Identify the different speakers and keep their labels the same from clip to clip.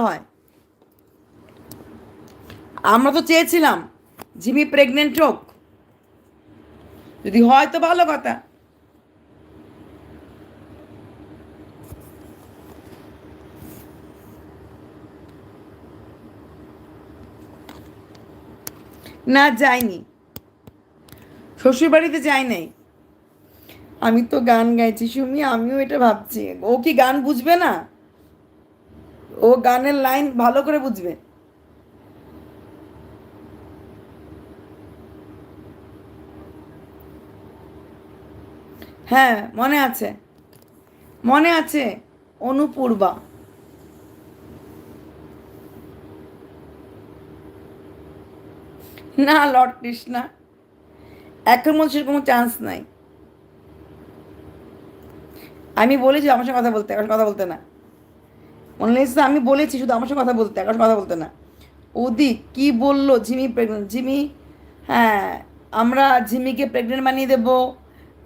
Speaker 1: হয়। আমরা তো চেয়েছিলাম, জিমি প্রেগনেন্ট হোক। যদি হয় তো ভালো কথা। না, যাইনি। শ্বশুর বাড়িতে যাই নাই। আমি তো গান গাইছি সুমি, আমিও এটা ভাবছি। ও কি গান বুঝবে না? ও গানের লাইন ভালো করে বুঝবে। হ্যাঁ মনে আছে। মনে আছে, অনুপূর্বা। না, লর্ড কৃষ্ণা। এখন মধ্যে সেরকম চান্স নাই। আমি বলেছি আমার সঙ্গে কথা বলতে এখন কথা বলতে না। লেগেছে আমি বলেছি শুধু আমার সঙ্গে কথা বলতে এখন কথা বলতে না। ওদি কি বলল? ঝিমি প্রেগনেন্ট ঝিমি হ্যাঁ আমরা ঝিমিকে প্রেগনেন্ট বানিয়ে দেবো,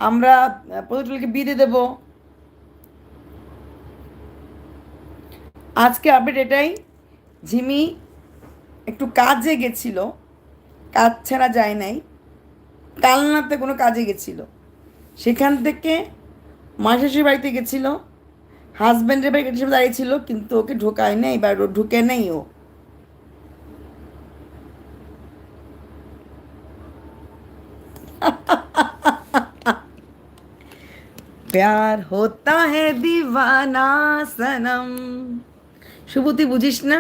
Speaker 1: আমরা প্রদীপকে বিয়ে দিয়ে দেবো। আজকে আপডেট এটাই ঝিমি একটু কাজে গেছিল, কাজ ছাড়া যায় নাই, কালনাতে কোনো কাজে গেছিল। সেখান থেকে মাসের বাড়িতে গেছিল হাজব্যান্ডের বাড়ি গেটের সামনে দাঁড়িয়েছিল কিন্তু ওকে ঢোকায় নাই বা ঢুকে নেই ও। প্যার হতা হে দিওয়ানা সনম। শুভতি বুঝিস না?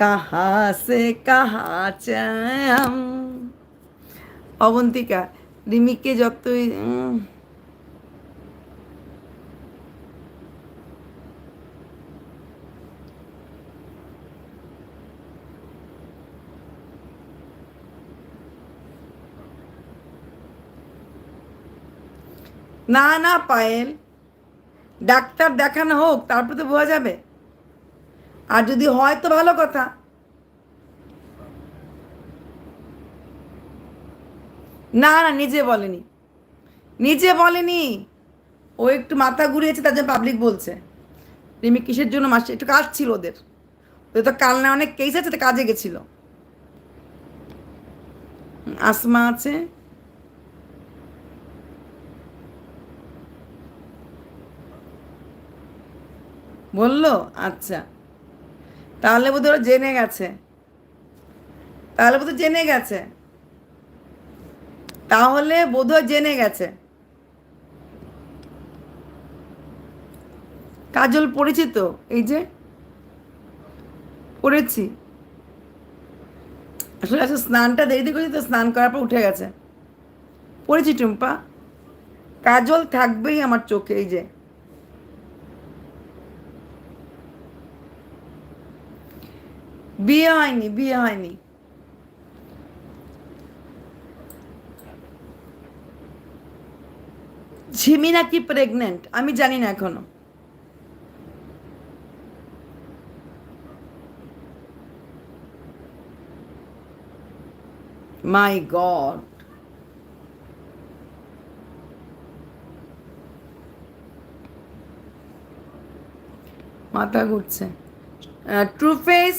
Speaker 1: কাহা সে কাহা চাম অবন্তিকা, রিমিকে যতই না না, পায়েল। ডাক্তার দেখানো হোক, তারপর তো বোঝা যাবে। আর যদি হয় তো ভালো কথা। না না, নিজে বলেনি। নিজে বলেনি। ও একটু মাথা ঘুরিয়েছে, তার জন্য পাবলিক বলছে। রিমি, কিসের জন্য মাসে, একটু কাজ ছিল ওদের। ওদের তো কাল না, অনেক কেস আছে, তো কাজে গেছিল। আসমা আছে। বলল আচ্ছা। তাহলে বোধহয় ওরা জেনে গেছে। তাহলে বোধহয় জেনে গেছে। তাহলে বোধহয় জেনে গেছে। কাজল, পড়েছি তো? এই যে। পড়েছি। আসলে আসলে স্নানটা দেরিতে করেছি তো, স্নান করার পর উঠে গেছে। পড়েছি টুম্পা। কাজল থাকবেই আমার চোখে, এই যে। বিয়ে হয়নি বিয়ে হয়নি ঝিমি নাকি প্রেগনেন্ট আমি জানি না এখনও। মাই গড মাথা ঘুরছে। ট্রু ফেস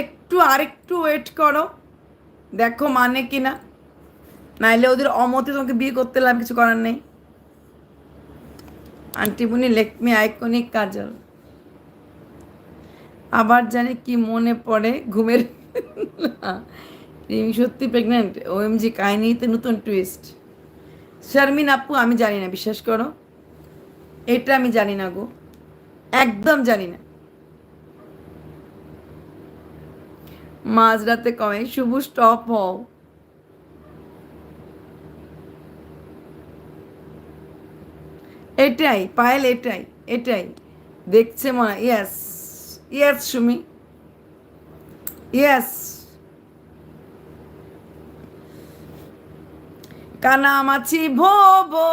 Speaker 1: একটু আরেকটু ওয়েট করো। দেখো মানে কি না নাইলে ওদের অমতে তোমাকে বিয়ে করতে লাভ কিছু করার নেই। আন্টিমুনি লেকমি আইকনিক কাজল। আবার জানি কি মনে পড়ে ঘুমের। সত্যি প্রেগনেন্ট ও এম ওএমজি কাহিনীতে নতুন টুইস্ট শারমিন আপু, আমি জানি না, বিশ্বাস করো। এটা আমি জানি না গো। একদম জানি না। মাঝরাতে কমে। শুভ স্টপ হও। এটাই, পায়েল এটাই এটাই। দেখছে মনে ইয়াস ইয়াস সুমি। ইয়াস কানামাছি ভোবো,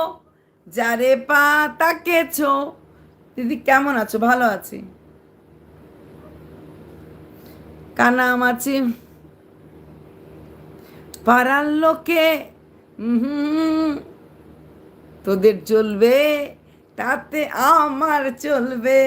Speaker 1: যারে পা তাকেছো। দিদি, কেমন আছো? ভালো আছি। কানামাছি পাড়ার লোকে তোদের চলবে তাতে আমার চলবে।